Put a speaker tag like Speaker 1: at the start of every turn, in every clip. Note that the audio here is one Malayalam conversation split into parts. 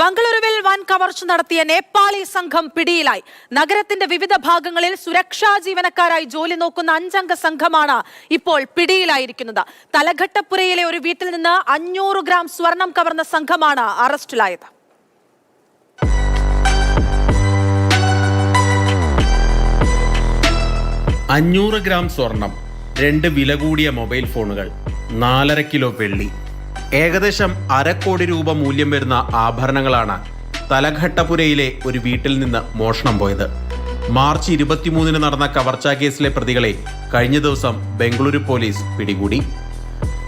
Speaker 1: ബംഗളൂരുവിൽ വൻ കവർച്ച നടത്തിയ നേപ്പാളി സംഘം പിടിയിലായി. നഗരത്തിന്റെ വിവിധ ഭാഗങ്ങളിൽ സുരക്ഷാ ജീവനക്കാരായി ജോലി നോക്കുന്ന അഞ്ചംഗ സംഘമാണ് ഇപ്പോൾ പിടിയിലായിരിക്കുന്നത്. തലഘട്ടപ്പുരയിലെ ഒരു വീട്ടിൽ നിന്ന് അഞ്ഞൂറ് ഗ്രാം സ്വർണം കവർന്ന സംഘമാണ് അറസ്റ്റിലായത്.
Speaker 2: അഞ്ഞൂറ് ഗ്രാം സ്വർണം രണ്ട് വില കൂടിയ മൊബൈൽ ഫോണുകൾ നാലര കിലോ വെള്ളി ഏകദേശം അരക്കോടി രൂപ മൂല്യം വരുന്ന ആഭരണങ്ങളാണ് തലഘട്ടപുരയിലെ ഒരു വീട്ടിൽ നിന്ന് മോഷണം പോയത്. മാർച്ച് ഇരുപത്തിമൂന്നിന് നടന്ന കവർച്ചാ കേസിലെ പ്രതികളെ കഴിഞ്ഞ ദിവസം ബംഗളൂരു പോലീസ് പിടികൂടി.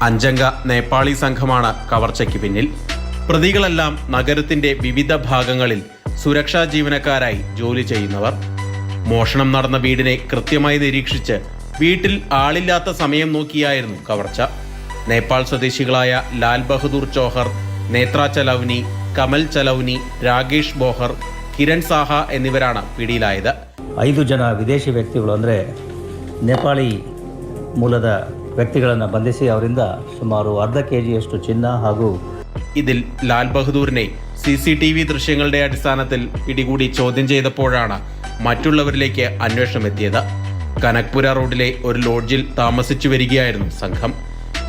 Speaker 2: അഞ്ചംഗ നേപ്പാളി സംഘമാണ് കവർച്ചയ്ക്ക് പിന്നിൽ. പ്രതികളെല്ലാം നഗരത്തിന്റെ വിവിധ ഭാഗങ്ങളിൽ സുരക്ഷാ ജീവനക്കാരായി ജോലി ചെയ്യുന്നവർ. മോഷണം നടന്ന വീടിനെ കൃത്യമായി നിരീക്ഷിച്ച് വീട്ടിൽ ആളില്ലാത്ത സമയം നോക്കിയായിരുന്നു കവർച്ച. നേപ്പാൾ സ്വദേശികളായ ലാൽ ബഹദൂർ ചോഹർ നേത്ര ചലൗനി കമൽ ചലൗനി രാകേഷ് ബോഹർ കിരൺ സാഹ എന്നിവരാണ് പിടിയിലായത്
Speaker 3: ಐದು ಜನ ವಿದೇಶಿ ವ್ಯಕ್ತಿಗಳು ಅಂದರೆ ನೇಪಾಳಿ ಮೂಲದ ವ್ಯಕ್ತಿಗಳನ್ನು ಬಂಧಿಸಿ ಅವರಿಂದ ಸುಮಾರು ಅರ್ಧ ಕೆ ಜಿಯಷ್ಟು ಚಿನ್ನ ಹಾಗೂ
Speaker 2: ഇതിൽ ലാൽ ബഹദൂറിനെ സി സി ടി വി ദൃശ്യങ്ങളുടെ അടിസ്ഥാനത്തിൽ പിടികൂടി ചോദ്യം ചെയ്തപ്പോഴാണ് മറ്റുള്ളവരിലേക്ക് അന്വേഷണം എത്തിയത് കനക്പുര റോഡിലെ ഒരു ലോഡ്ജിൽ താമസിച്ചു വരികയായിരുന്നു സംഘം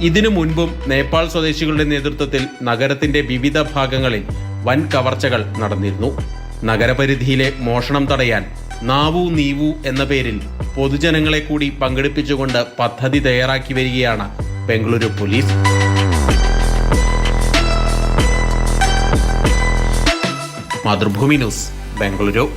Speaker 2: ഇതിനു മുൻപും നേപ്പാൾ സ്വദേശികളുടെ നേതൃത്വത്തിൽ നഗരത്തിന്റെ വിവിധ ഭാഗങ്ങളിൽ വൻ കവർച്ചകൾ നടന്നിരുന്നു. നഗരപരിധിയിലെ മോഷണം തടയാൻ നാവു നീവു എന്ന പേരിൽ പൊതുജനങ്ങളെ കൂടി പങ്കെടുപ്പിച്ചുകൊണ്ട് പദ്ധതി തയ്യാറാക്കി വരികയാണ് ബംഗളൂരു പോലീസ്. മാതൃഭൂമി ന്യൂസ് ബംഗളൂരു.